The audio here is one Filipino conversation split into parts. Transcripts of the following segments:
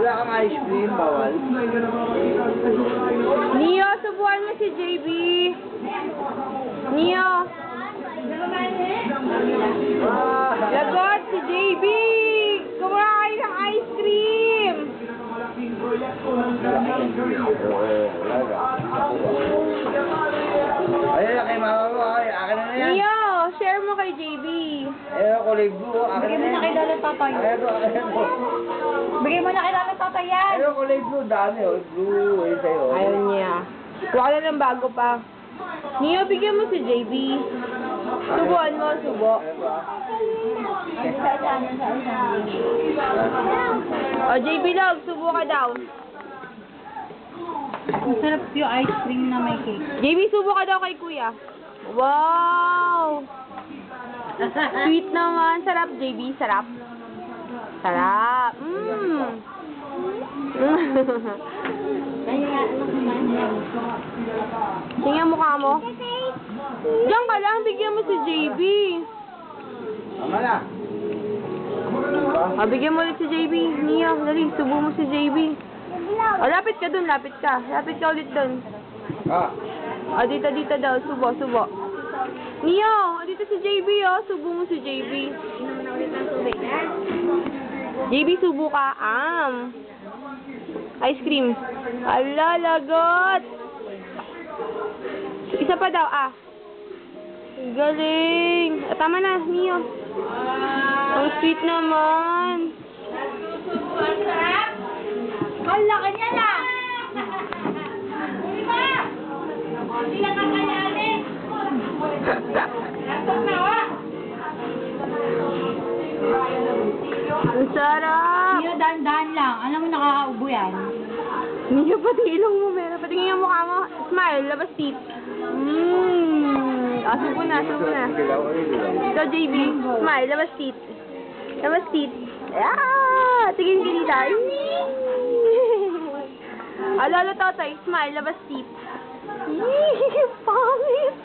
Wala kang ice cream, bawal. Neo, subukan mo si JB. Neo. Lagot si JB. Kumakain ng ice cream. Ayun na kay mama mo, akin na na yan. Neo, share mo kay JB. Ayun, kulay blue, akin na yan. Tatay. Akin mo. Bigay mo na kay Lolo Tatay yan. Ayun, kulay blue, dami, oh. Blue, ayun sa'yo. Ayaw niya. Na ng bago pa. Neo, bigyan mo si JB. Subuan mo, subo. O, JB Log, subo ka daw. Ang sarap yung ice cream na may cake. JB, subo ka daw kay kuya. Wow! Sweet naman. Sarap, JB. Sarap. Sarap. Mmm. Tingnan mukha mo. Diyan ka lang. Bigyan mo si JB. Tama na. O, bigyan mo ulit si JB. Nia, dali. Subo mo si JB. O, lapit ka dun. Lapit ka. Lapit ka ulit dun. Ah. O, dito, dito daw. Subo, subo. O, dito si JB, oh. Subo mo si JB. JB, subo ka. Am. Ice cream. Ala, lagot. Isa pa daw, ah. Galing. Tama na, Neo. Ang sweet naman. Ang laki niya na! Di ba? Hindi na kakayanin. Sarap. Iyo, dahan-dahan lang. Alam mo, nakakaubo yan. Neo, pati ilong mo, meron. Patingin yung mukha mo. Smile, labas teeth. Mmm. Ah, subo na, subo na. Ikaw, JB. Smile, labas teeth. Labas teeth. Ah! Tingin ka dito. Lolo totoy. Smile, labas teeth. Yee! Pangit!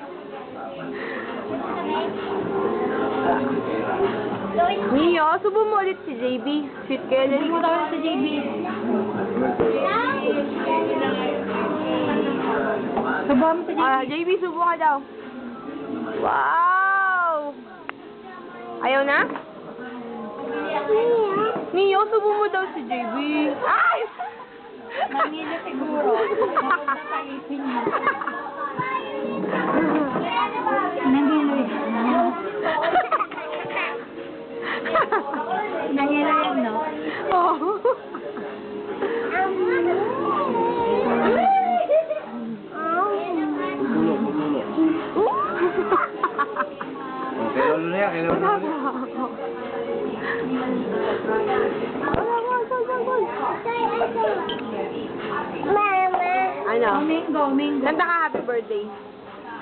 Neo, subo mo ulit si JB. Sweet kayo Hindi mo tawag sa JB. Subuhan mo sa JB. Ah, JB, subo ka daw. Wow! Ayaw na? Neo, subo mo daw si JB. Ay! Manila siguro. Nakaisipin Mo na yan, mo na yan. Ano? Mingo, mingo. Kanta ka happy birthday.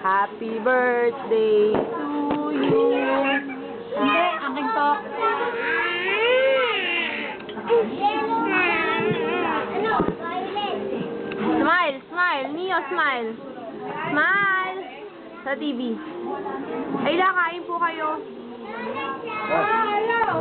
Happy birthday to you. Hindi, akin to. Smile, smile. Neo, smile. Smile. Sa TV. Ay, lakain po kayo. Ah.